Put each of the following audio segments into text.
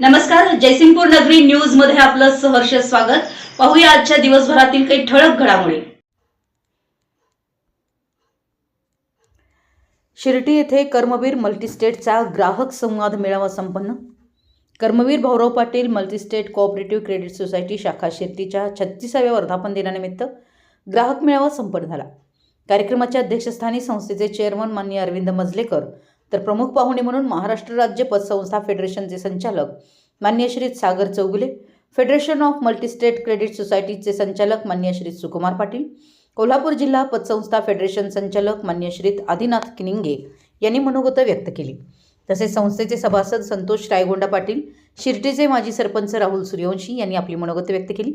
नमस्कार जयसिंगपूर नगरी न्यूजमध्ये आपलं सहर्ष स्वागत. पाहूया आजच्या दिवसभरातील काही ठळक घडामोडी. शिर्टी येथे कर्मवीर मल्टीस्टेटचा ग्राहक संवाद मेळावा संपन्न. Karmaveer Bhaurao Patil multistate cooperative credit society शाखा शिर्टीच्या छत्तीसाव्या वर्धापन दिनानिमित्त ग्राहक मेळावा संपन्न झाला. कार्यक्रमाच्या अध्यक्षस्थानी संस्थेचे चेअरमन माननीय अरविंद मजलेकर तर प्रमुख पाहुणे म्हणून महाराष्ट्र राज्य पतसंस्था फेडरेशनचे संचालक मान्य Shri Sagar Chougule federation of multistate credit सोसायटीचे संचालक मान्य श्री सुकुमार पाटील कोल्हापूर जिल्हा पतसंस्था फेडरेशन संचालक मान्यश्रीत आदिनाथ किनिंगे यांनी मनोगत व्यक्त केली. तसेच संस्थेचे सभासद संतोष रायगोंडा पाटील शिर्टीचे माजी सरपंच राहुल सूर्यवंशी यांनी आपली मनोगत व्यक्त केली.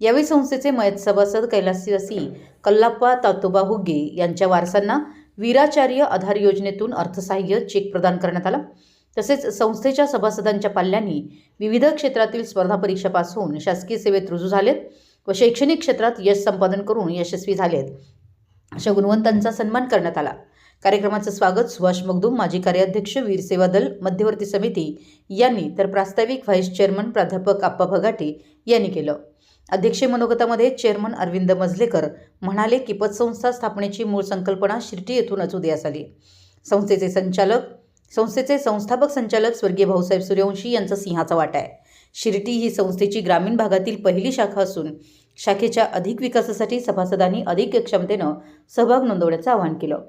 यावेळी संस्थेचे मयत सभासद कैलासवासी कल्लाप्पा तातोबा हुग्गे यांच्या वारसांना वीराचार्य आधार योजनेतून अर्थसहाय्य चेक प्रदान करण्यात आला. तसेच संस्थेच्या सभासदांच्या पाल्यांनी विविध क्षेत्रातील स्पर्धा परीक्षा पास होऊन शासकीय सेवेत रुजू झालेत व शैक्षणिक क्षेत्रात यश संपादन करून यशस्वी झालेत. अशा गुणवंतांचा सन्मान करण्यात आला. कार्यक्रमाचं स्वागत सुभाष मगदूम माजी कार्याध्यक्ष वीर सेवा दल मध्यवर्ती समिती यांनी तर प्रास्ताविक व्हाईस चेअरमन प्राध्यापक आप्पा भगाटे यांनी केलं. अध्यक्षीय मनोगतामध्ये चेअरमन अरविंद मजलेकर म्हणाले की पतसंस्था स्थापनेची मूळ संकल्पना शिर्टी येथूनच उदयास आली. संस्थेचे संचालक संस्थेचे संस्थापक संचालक स्वर्गीय भाऊसाहेब सूर्यवंशी यांचा सिंहाचा वाटा आहे. शिर्टी ही संस्थेची ग्रामीण भागातील पहिली शाखा असून शाखेच्या अधिक विकासासाठी सभासदांनी अधिक क्षमतेनं सहभाग नोंदवण्याचं आवाहन केलं.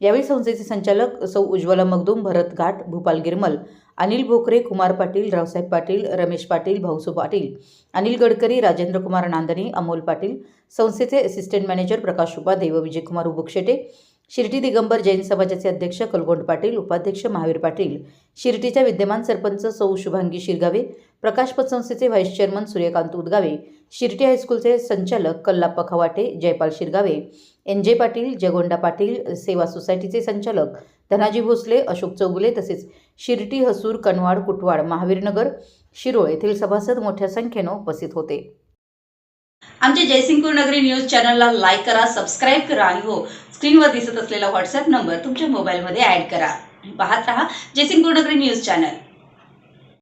यावेळी संस्थेचे संचालक सौ उज्ज्वला मगदूम भरत घाट भूपाल गिरमल अनिल भोकरे कुमार पाटील रावसाहेब पाटील रमेश पाटील भाऊसू पाटील अनिल गडकरी राजेंद्र कुमार नांदणे अमोल पाटील संस्थेचे असिस्टंट मॅनेजर प्रकाश उपाध्ये व विजयकुमार उबुकशेटे शिर्टी दिगंबर जैन समाजाचे अध्यक्ष कलगोंड पाटील उपाध्यक्ष महावीर पाटील शिर्टीच्या विद्यमान सरपंच सौ शुभांगी शिरगावे प्रकाश पतसंस्थेचे व्हाईस चेअरमन सूर्यकांत उदगावे शिर्टी हायस्कूलचे संचालक कल्लाप्पा खवाटे जयपाल शिरगावे एन जे पाटील जयगोंडा पाटील सेवा सोसायटीचे संचालक धनाजी भोसले अशोक चौगुले तसेच शिर्टी हसूर कनवाड कुटवाड महावीरनगर शिरोळ येथील सभासद मोठ्या संख्येनं उपस्थित होते. आमच्या जयसिंगपूर नगरी न्यूज चॅनलला लाईक करा सबस्क्राईब करा आणि हो स्क्रीनवर दिसत असलेला व्हॉट्सअप नंबर तुमच्या मोबाईलमध्ये ॲड करा. पाहत रहा जयसिंगपूर नगरी न्यूज चॅनल.